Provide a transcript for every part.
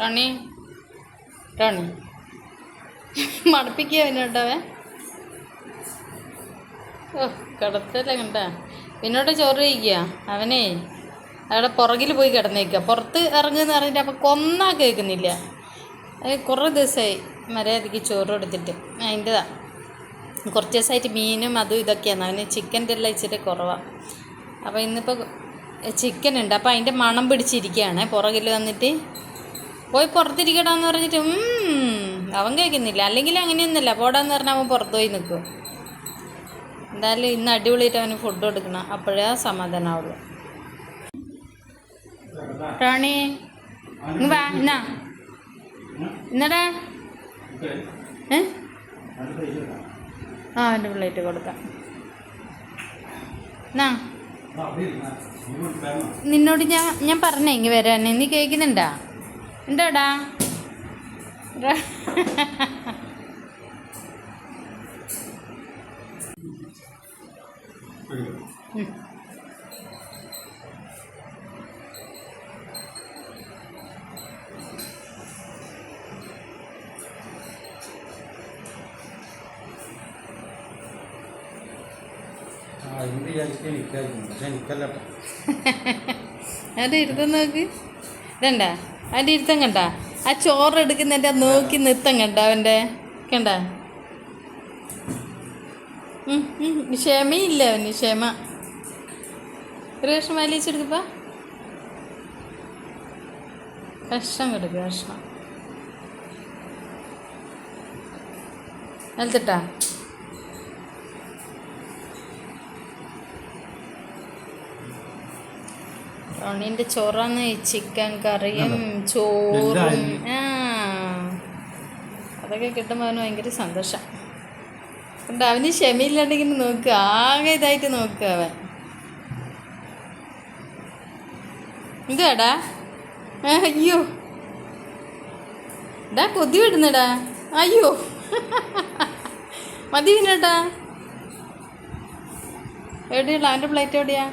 Tony Tony. മടുപ്പിക്കുക പിന്നോട്ടവൻ ഓ കിടത്തല്ല കണ്ട. പിന്നോട്ട് ചോറ് കഴിക്കുക. അവനേ അവിടെ പുറകിൽ പോയി കിടന്നേക്കുക. പുറത്ത് ഇറങ്ങുന്ന പറഞ്ഞിട്ട് അപ്പം കൊന്നാ കേൾക്കുന്നില്ല. കുറേ ദിവസമായി മര്യാദയ്ക്ക് ചോറ് കൊടുത്തിട്ട്. അതിന്റെതാ. കുറച്ച് ദിവസമായിട്ട് മീനും അതും ഇതൊക്കെയാണ്. അവന് ചിക്കന്റെ എല്ലാം ഇച്ചിരി കുറവാണ് അപ്പോൾ ഇന്നിപ്പോൾ ചിക്കൻ ഉണ്ട്. അപ്പോൾ അതിന്റെ മണം പിടിച്ചിരിക്കുകയാണ്. പുറകിൽ വന്നിട്ട് പോയി പുറത്തിരിക്കടാന്ന് പറഞ്ഞിട്ട് അവൻ കേൾക്കുന്നില്ല. അല്ലെങ്കിൽ അങ്ങനെയൊന്നുമില്ല. പോടാന്ന് പറഞ്ഞാൽ അവൻ പുറത്ത് പോയി നിൽക്കും. എന്തായാലും ഇന്ന് അടിപൊളിയായിട്ട് അവന് ഫുഡ് കൊടുക്കണം. അപ്പോഴേ സമാധാനമാവുള്ളൂ ടോണി വാ എന്നാ എന്നടാ ഏ? ആ എന്റെ പ്ലേറ്റ് കൊടുക്കാം. എന്നാ നിന്നോട് ഞാൻ ഞാൻ പറഞ്ഞേ ഇങ്ങ് വരാൻ. നീ കേൾക്കുന്നുണ്ടാ? ഉണ്ടോടാ അത് ഇരുന്ന് നോക്ക്. ഇതണ്ട അതിന്റെ ഇരുത്തം കണ്ട? ആ ചോറ് എടുക്കുന്നതിന്റെ നോക്കി നിർത്തം കണ്ട അവന്റെ കണ്ട? ക്ഷമയില്ല അവന് ക്ഷമ. ഒരു കഷ്ണം വലിച്ചെടുക്കപ്പാ കഷ്ണം കൊടുക്കുക കഷ്ണം. നിലത്തിട്ടാ റോണിന്റെ ചോറാന്ന് ചിക്കൻ കറിയും ചോറും. ആ. അതൊക്കെ കിട്ടുമ്പോൾ അവന് ഭയങ്കര സന്തോഷം. ഉണ്ട് അവന് ക്ഷമയില്ലാണ്ടെങ്കിൽ നോക്കുക ആകെ ഇതായിട്ട് നോക്കുക അവൻ. എന്താടാ ആ, അയ്യോ. ഡാ കൊതി വിടുന്നടാ. അയ്യോ. മതി പിന്നേട്ടാ എവിടെയുള്ള അവന്റെ പ്ലേറ്റ് എവിടെയാ?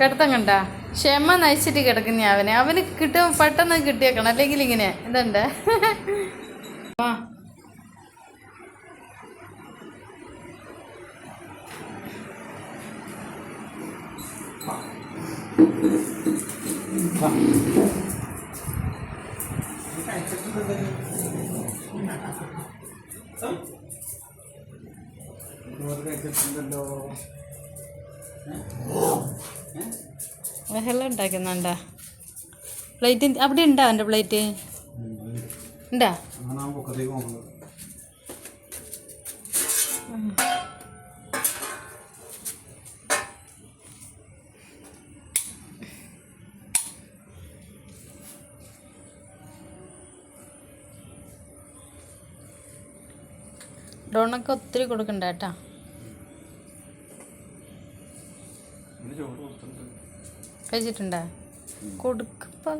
കിടത്തം കണ്ട? ക്ഷമ നയിച്ചിട്ട് കിടക്കുന്ന അവനെ. അവന് കിട്ടും പെട്ടെന്ന് കിട്ടിയേക്കണം. അല്ലെങ്കിൽ ഇങ്ങനെ. ഇതുണ്ട്. ആ. കഴിച്ചിട്ടുണ്ടല്ലോ ബഹളം ഉണ്ടാക്കുന്നുണ്ടാ? പ്ലേറ്റ് അവിടെ ഉണ്ടോ എന്റെ പ്ലേറ്റ് ഉണ്ടാ? ഡോണൊക്കെ ഒത്തിരി കൊടുക്കണ്ട കേട്ടാ. കഴിച്ചിട്ടുണ്ടാ? കൊടുക്കപ്പോ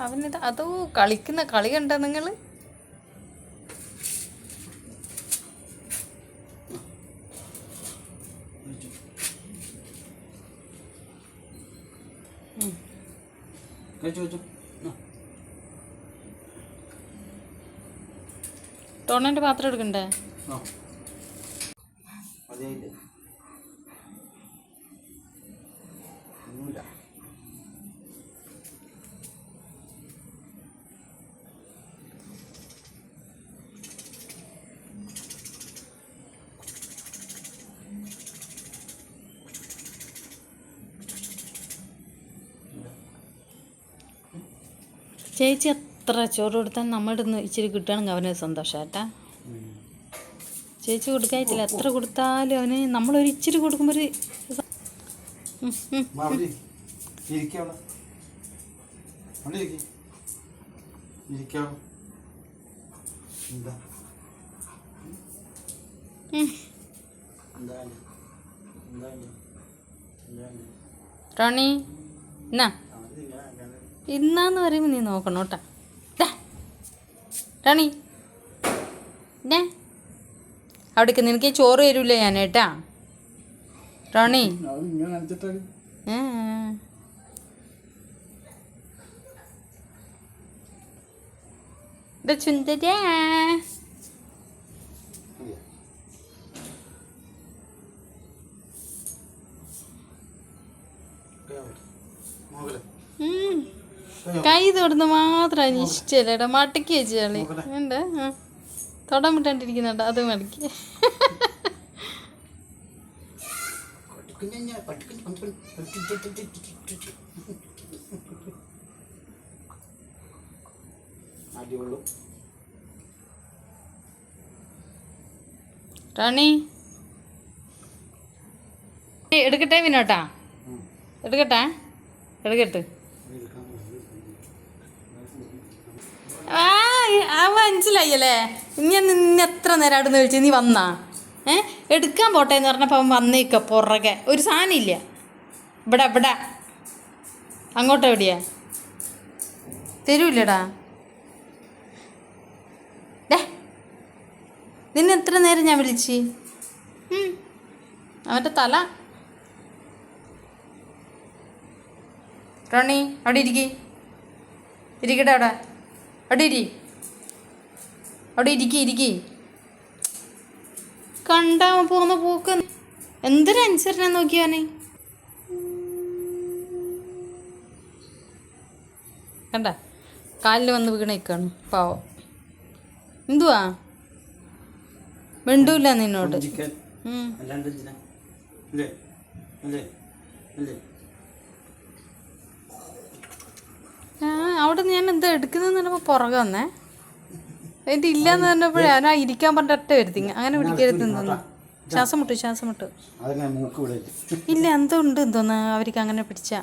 അവനിത് അതോ കളിക്കുന്ന കളി കണ്ടോ നിങ്ങൾ ടോണന്റെ പാത്രം എടുക്കണ്ടേ? ആ. ചേച്ചി എത്ര ചോറ് കൊടുത്താൽ നമ്മുടെ നിന്ന് ഇച്ചിരി കിട്ടുകയാണെങ്കിൽ അവന് സന്തോഷമായിട്ടാ. ചേച്ചി കൊടുക്കായിട്ടില്ല. എത്ര കൊടുത്താലും അവന് നമ്മളൊരു ഇച്ചിരി കൊടുക്കുമ്പോൾ ഒരു? റോണി എന്നാ. ഇന്നാന്ന് പറയുമ്പോൾ നീ നോക്കണം കേട്ടാ. റാണി. ഡേ അവിടേക്ക് നിനക്ക് ചോറ് തരൂല ഞാൻ കേട്ടാ റാണി. അത് കൈ തൊടുന്ന മാത്രം അതിന് ഇഷ്ടമല്ലേടാ മടക്കി വെച്ച് കളി. ഉണ്ട് ആ. തൊടാൻ വിട്ടാണ്ടിരിക്കുന്നുണ്ട് അത് മടക്കി. റാണി എടുക്കട്ടെ വിനോട്ടാ? എടുക്കട്ടെ? എടുക്കട്ടെ. ആ ആ മനസ്സിലായല്ലേ? ഞാൻ നിന്നെ എത്ര നേരം അവിടെ നിന്ന് വിളിച്ചു നീ വന്നാ? ഏ? എടുക്കാൻ പോട്ടെ എന്ന് പറഞ്ഞപ്പോൾ അവൻ വന്നേക്ക പുറകെ. ഒരു സാധനം ഇല്ല. ഇവിടെ ഇവിടെ. അങ്ങോട്ട് എവിടെയാ? തരൂല്ലടാ. ഡേ നിന്നെ എത്ര നേരം ഞാൻ വിളിച്ച്. അവന്റെ തല. റോണി അവിടെ ഇരിക്കി. ഇരിക്കട്ടെ അവിടെ. അവിടെ ഇരി. അവിടെ ഇരിക്കി ഇരിക്കി. കണ്ടാ പോകുന്ന പോക്ക് എന്തൊരനുസരണ നോക്കിയാനെ കണ്ട? കാലിൽ വന്ന് വീണേക്കാണ് പാവം. എന്തുവാ? മിണ്ടൂല നിന്നോട്. അല്ലേ അല്ലേ അല്ലേ ആ അവിടെ ഞാൻ എന്താ എടുക്കുന്നതെന്ന് പറഞ്ഞപ്പോൾ പുറകെ വന്നേ. അതിന്റെ ഇല്ലാന്ന് പറഞ്ഞപ്പോഴേ ഞാൻ ഇരിക്കാൻ പറഞ്ഞ ഒറ്റ വരുത്തിങ്ങ അങ്ങനെ വിളിക്കരുത് തോന്നുന്നു. ശ്വാസം മുട്ടു ശ്വാസം മുട്ടു. ഇല്ല എന്തോ ഉണ്ട് എന്തോന്ന് അവർക്ക് അങ്ങനെ പിടിച്ചാ.